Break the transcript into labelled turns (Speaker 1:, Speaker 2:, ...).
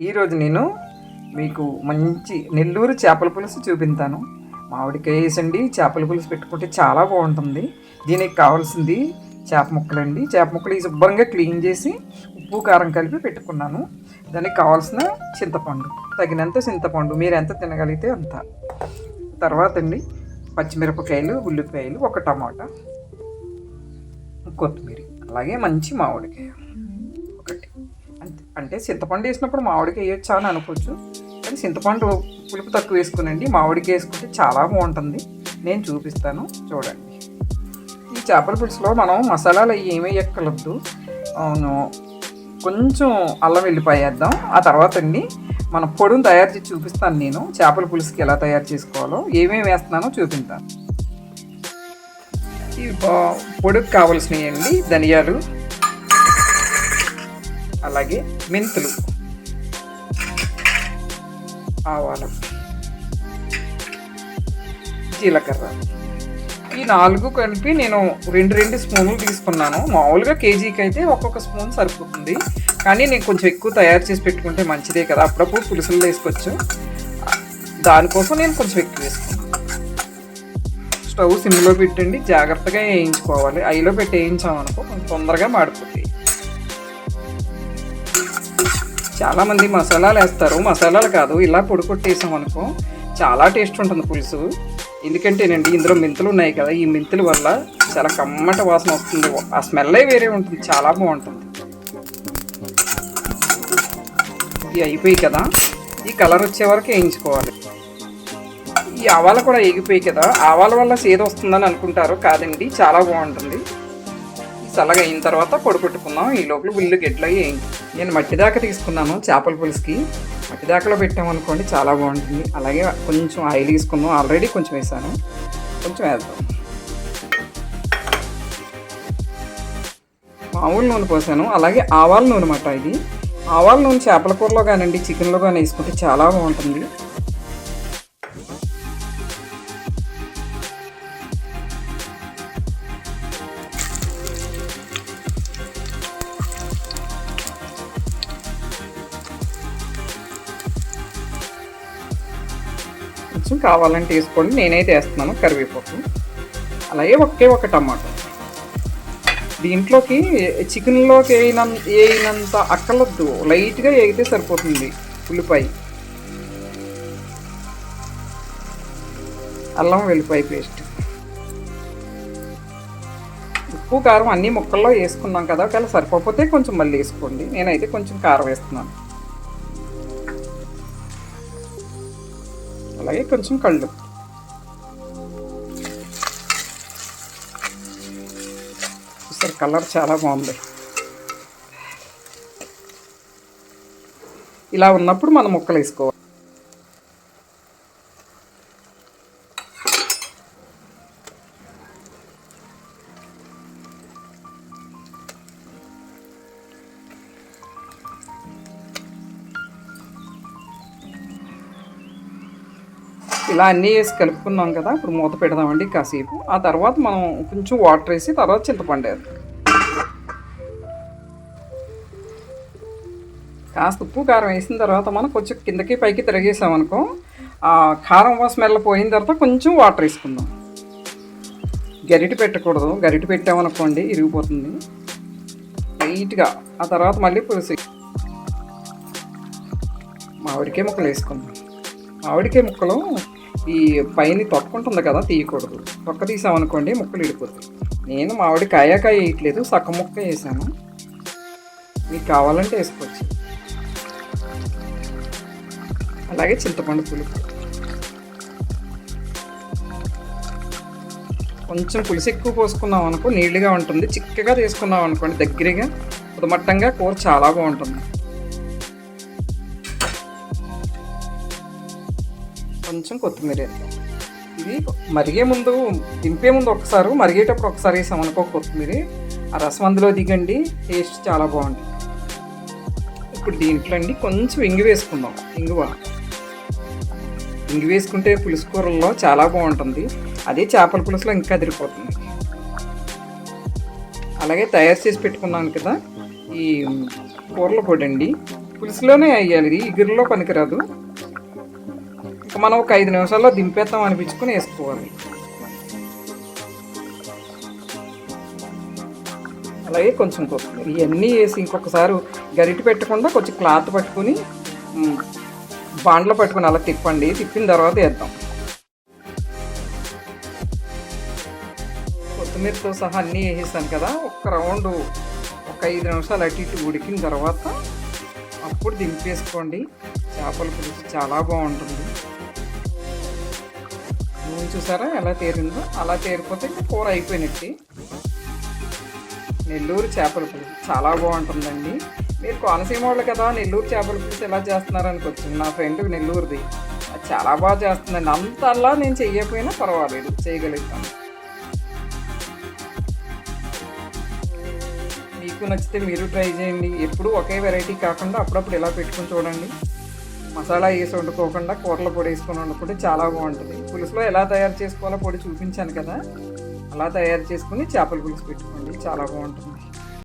Speaker 1: ఈరోజు నేను మీకు మంచి నెల్లూరు చేపల పులుసు చూపిస్తాను మామిడికాయ వేసండి చేపల పులుసు పెట్టుకుంటే చాలా బాగుంటుంది. దీనికి కావాల్సింది చేప ముక్కలండి. చేప ముక్కలు శుభ్రంగా క్లీన్ చేసి ఉప్పు కారం కలిపి పెట్టుకున్నాను. దానికి కావాల్సిన చింతపండు తగినంత చింతపండు మీరు ఎంత తినగలిగితే అంత. తర్వాత అండి పచ్చిమిరపకాయలు ఉల్లిపాయలు ఒక టమాటా కొత్తిమీర అలాగే మంచి మామిడికాయ. అంటే చింతపండు వేసినప్పుడు మామిడికాయ వేయొచ్చా అని అనుకోవచ్చు. కానీ చింతపండు పులుపు తక్కువ వేసుకునండి. మామిడికి వేసుకుంటే చాలా బాగుంటుంది. నేను చూపిస్తాను. చూడండి. ఈ చేపల పులుసులో మనం మసాలాలు అవి ఏమీ ఎక్కలొద్దు అవును. కొంచెం అల్లం వెల్లిపాయ వేద్దాం. ఆ తర్వాత అండి మన పొడిని తయారు చేసి చూపిస్తాను నేను. చేపల పులుసుకి ఎలా తయారు చేసుకోవాలో ఏమేమి వేస్తున్నానో చూపిస్తాను ఈ పొడికి కావలసినవి అండి. ధనియాలు అలాగే మెంతులు. ఆవాలు. జీలకర్ర. ఈ నాలుగు కలిపి నేను రెండు రెండు స్పూన్లు తీసుకున్నాను. మామూలుగా కేజీకి అయితే ఒక్కొక్క స్పూన్ సరిపోతుంది. కానీ నేను కొంచెం ఎక్కువ తయారు చేసి పెట్టుకుంటే మంచిదే కదా. అప్పుడప్పుడు పులుసులు వేసుకోవచ్చు. దానికోసం నేను కొంచెం ఎక్కువ వేసుకున్నాను. స్టవ్ సిమ్లో పెట్టండి. జాగ్రత్తగా వేయించుకోవాలి. ఐలో పెట్టి వేయించామనుకో కొంచెం తొందరగా మాడిపోతాయి. చాలామంది మసాలాలు వేస్తారు. మసాలాలు కాదు ఇలా పొడి కొట్టేసాం అనుకో చాలా టేస్ట్ ఉంటుంది పులుసు. ఎందుకంటేనండి ఇందులో మెంతులు ఉన్నాయి కదా ఈ మెంతుల వల్ల చాలా కమ్మట వాసన వస్తుంది. ఆ స్మెల్లే వేరే ఉంటుంది చాలా బాగుంటుంది. ఇది అయిపోయి కదా ఈ కలర్ వచ్చే వరకు వేయించుకోవాలి. ఈ ఆవాలు కూడా ఎగిపోయి కదా ఆవాల వల్ల సేద వస్తుందని అనుకుంటారు కాదండి చాలా బాగుంటుంది. చల్లగా అయిన తర్వాత పొడి పెట్టుకుందాం ఈ లోపల ఉల్లి గెట్లు అయ్యి నేను మట్టి దాకా తీసుకున్నాను చేపల పులుసుకి. మట్టి దాకాలో పెట్టామనుకోండి చాలా బాగుంటుంది. అలాగే కొంచెం ఆయిల్ తీసుకున్నాం. ఆల్రెడీ కొంచెం వేసాను. కొంచెం వేద్దాం. మామూలు నూనె పోసాను. అలాగే ఆవాల నూనె మాట ఇది. ఆవాల నూనె చేపల కూరలో కానివ్వండి చికెన్లో కానీ వేసుకుంటే చాలా బాగుంటుంది. కొంచెం కావాలంటే వేసుకోండి. నేనైతే వేస్తున్నాను కరివేపాకు. అలాగే ఒకే ఒక టమాటో. దీంట్లోకి చికెన్లోకి వేయిన వేయినంత అక్కలొద్దు లైట్గా వేగితే సరిపోతుంది ఉల్లిపాయ. అల్లం వెల్లిపాయ పేస్ట్. ఉప్పు కారం అన్ని ముక్కల్లో వేసుకున్నాం కదా ఒకవేళ సరిపోతే కొంచెం మళ్ళీ వేసుకోండి. నేనైతే కొంచెం కారం వేస్తున్నాను. అలాగే కొంచెం కళ్ళు. చూసారు కలర్ చాలా బాగుంది. ఇలా ఉన్నప్పుడు మనం ముక్కలు వేసుకోవాలి. ఇలా అన్నీ వేసి కలుపుకున్నాం కదా ఇప్పుడు మూత పెడదామండి కాసేపు. ఆ తర్వాత మనం కొంచెం వాటర్ వేసి తర్వాత చింతపండు వేద్దాం. కాస్త ఉప్పు కారం వేసిన తర్వాత మనం కొంచెం కిందకి పైకి తిరగేసామనుకో ఆ కారం స్మెల్ పోయిన తర్వాత కొంచెం వాటర్ వేసుకుందాం. గరిటె పెట్టకూడదు. గరిటె పెట్టామనుకోండి ఇరిగిపోతుంది. లైట్గా. ఆ తర్వాత మళ్ళీ పులుసు మామిడికాయ ముక్కలు వేసుకుందాం. మామిడికాయ ముక్కలు ఈ పైన తొక్కుంటుంది కదా తీయకూడదు. తొక్క తీసామనుకోండి ముక్కలు ఇడిపోతాయి. నేను మామిడి కాయకాయ వేయట్లేదు సక్క ముక్క వేసాను. మీకు కావాలంటే వేసుకోవచ్చు. అలాగే చింతపండు పులుపు. కొంచెం పులుసు ఎక్కువ పోసుకున్నాం అనుకో నీళ్ళుగా ఉంటుంది. చిక్కగా తీసుకున్నాం అనుకోండి దగ్గరగా ఉదమట్టంగా కూర చాలా బాగుంటుంది. కొంచెం కొత్తిమీర వేద్దాం. ఇది మరిగే ముందు దింపే ముందు ఒకసారి మరిగేటప్పుడు ఒకసారి వేసాం కొత్తిమీర. ఆ రసం అందులో దిగండి టేస్ట్ చాలా బాగుంటుంది. ఇప్పుడు దీంట్లో అండి కొంచెం ఇంగు వేసుకుందాం. ఇంగువ. ఇంగు వేసుకుంటే పులుసు కూరల్లో చాలా బాగుంటుంది. అదే చేపల పులుసులో ఇంకా అదిరిపోతుంది. అలాగే తయారు చేసి పెట్టుకున్నాను కదా ఈ కూరల పొడి అండి. పులుసులోనే వేయాలి ఇది ఇగురులో పనికిరాదు. మనం ఒక ఐదు నిమిషాల్లో దింపేద్దాం అనిపించుకుని వేసుకోవాలి. అలాగే కొంచెం ఇవన్నీ వేసి ఇంకొకసారి గరిట పెట్టకుండా కొంచెం క్లాత్ పట్టుకుని బాండ్లో పట్టుకుని అలా తిప్పండి. తిప్పిన తర్వాత వేద్దాం. కొత్తిమీరతో సహా అన్నీ వేసేసాను కదా. ఒక రౌండ్ ఒక ఐదు నిమిషాలు అటు ఇటు ఉడికిన తర్వాత అప్పుడు దింపేసుకోండి. చేపల పులుసు చాలా బాగుంటుంది. నూనె చూసారా? ఎలా తేరిందో? అలా తేరిపోతే ఇంకా కూర అయిపోయినట్టు. నెల్లూరు చేపల పులుసు చాలా బాగుంటుందండి. మీరు కోనసీమ వాళ్ళు కదా నెల్లూరు చేపల పులుసు ఎలా చేస్తున్నారు అనుకోవచ్చు నా ఫ్రెండ్ నెల్లూరుది. అది చాలా బాగా చేస్తుందండి. అంతలా నేను చెయ్యకపోయినా పర్వాలేదు చేయగలుగుతాను. మీకు నచ్చితే మీరు ట్రై చేయండి. ఎప్పుడు ఒకే వెరైటీ కాకుండా అప్పుడప్పుడు ఇలా పెట్టుకొని చూడండి. మసాలా వేసి వండుకోకుండా కూరల పొడి వేసుకొని వండుకుంటే చాలా బాగుంటుంది. పులుసులో ఎలా తయారు చేసుకోవాలో పొడి చూపించాను కదా. అలా తయారు చేసుకుని చేపల పులుసు పెట్టుకోండి చాలా బాగుంటుంది.